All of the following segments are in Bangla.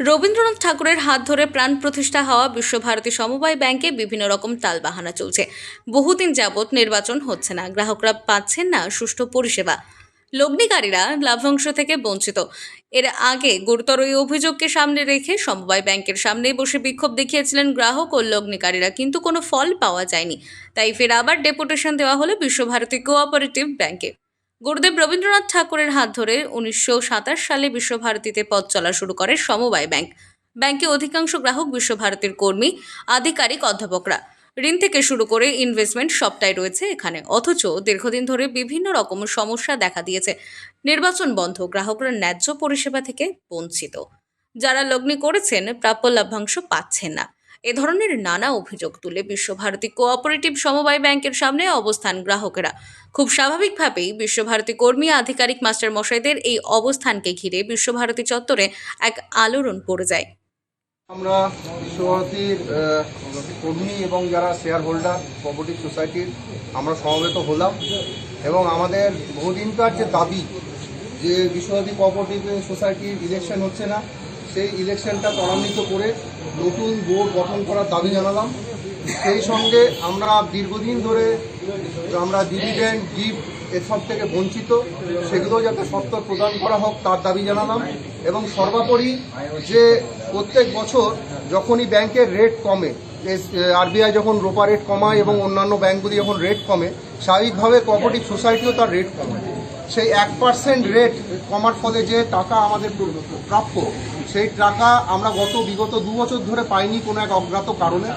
রবীন্দ্রনাথ ঠাকুরের হাত ধরে প্রাণ প্রতিষ্ঠা হওয়া বিশ্বভারতী সমবায় ব্যাংকে বিভিন্ন রকম তালবাহানা চলছে। বহুদিন যাবৎ নির্বাচন হচ্ছে না। গ্রাহকরা পাচ্ছেন না সুষ্ঠু পরিষেবা। লগ্নিকারীরা লাভ্যাংশ থেকে বঞ্চিত। এর আগে গুরুতর এই অভিযোগকে সামনে রেখে সমবায় ব্যাংকের সামনেই বসে বিক্ষোভ দেখিয়েছিলেন গ্রাহক ও লগ্নিকারীরা, কিন্তু কোনো ফল পাওয়া যায়নি। তাই ফের আবার ডেপুটেশন দেওয়া হলো বিশ্বভারতী কোঅপারেটিভ ব্যাংকে। গুরুদেব রবীন্দ্রনাথ ঠাকুরের হাত ধরে উনিশশো সাতাশ সালে বিশ্বভারতীতে পথ চলা শুরু করে সমবায় ব্যাংক। ব্যাংকে অধিকাংশ গ্রাহক বিশ্বভারতীর কর্মী, আধিকারিক, অধ্যাপকরা। ঋণ থেকে শুরু করে ইনভেস্টমেন্ট সবটাই রয়েছে এখানে। অথচ দীর্ঘদিন ধরে বিভিন্ন রকম সমস্যা দেখা দিয়েছে। নির্বাচন বন্ধ, গ্রাহকরা ন্যায্য পরিষেবা থেকে বঞ্চিত। যারা লগ্নি করেছেন, প্রাপ্য লভ্যাংশ পাচ্ছেন না। এ ধরনের নানা অভিযোগ তুলে বিশ্বভারতী কোঅপারেটিভ সমবায় ব্যাংকের সামনে অবস্থান গ্রাহকেরা। খুব স্বাভাবিকভাবেই বিশ্বভারতী কর্মী আধিকারিক মাস্টার মশাইদের এই অবস্থানকে ঘিরে বিশ্বভারতী চত্বরে এক আলোড়ন পড়ে যায়। আমরা বিশ্বভারতীর কর্মী এবং যারা শেয়ার হোল্ডার কোঅপারেটিভ সোসাইটির আমরা সমবেত হলাম এবং আমাদের বহুদিনকার যে দাবি যে বিশ্বভারতী কোঅপারেটিভ সোসাইটির ইলেকশন হচ্ছে না। সেই ইলেকশনটা ত্বরান্বিত করে নতুন বোর্ড গঠন করার দাবি জানালাম। সেই সঙ্গে আমরা দীর্ঘদিন ধরে আমরা ডিভিডেন্ড গিফট এসব থেকে বঞ্চিত, সেগুলো যাতে সত্ত্ব প্রদান করা হোক তার দাবি জানালাম। এবং সর্বোপরি যে প্রত্যেক বছর যখনই ব্যাংকের রেট কমে আরবিআই যখন রোপা রেট কমায় এবং অন্যান্য ব্যাংকগুলি যখন রেট কমে, স্বাভাবিকভাবে কোঅপারেটিভ সোসাইটিও তার রেট কমায়। সেই এক পার্সেন্ট রেট কমার ফলে যে টাকা আমাদের প্রাপ্য, সেই টাকা আমরা গত বিগত দু বছর ধরে পাইনি কোনো এক অজ্ঞাত কারণে।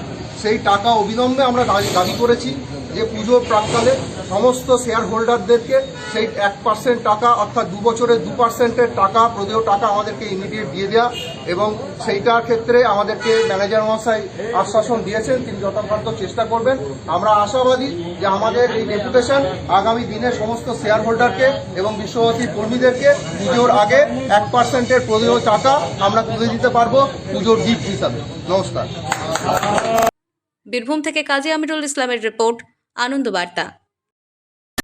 সেই টাকা অবিলম্বে আমরা দাবি- করেছি যে পুজোর প্রাককালে সমস্ত শেয়ার হোল্ডারদেরকে সেই এক পার্সেন্ট টাকা অর্থাৎ দু বছরের দু পার্সেন্টের টাকা, প্রদেয় টাকা আমাদেরকে ইমিডিয়েট দিয়ে দেওয়া এবং সেইটার ক্ষেত্রে আমাদেরকে ম্যানেজার মহাশয় আশ্বাসন দিয়েছেন। তিনি যথাসাধ্য চেষ্টা করবেন। আমরা আশাবাদী যে আমাদের এই ডেপুটেশন আগামী দিনে সমস্ত শেয়ার হোল্ডারকে এবং বিশ্বভারতীর কর্মীদেরকে পুজোর আগে এক পার্সেন্টের প্রদেয় টাকা আমরা তুলে দিতে পারব পুজোর গিফট হিসাবে। নমস্কার। বীরভূম থেকে কাজী আমিরুল ইসলামের রিপোর্ট আনন্দ বার্তা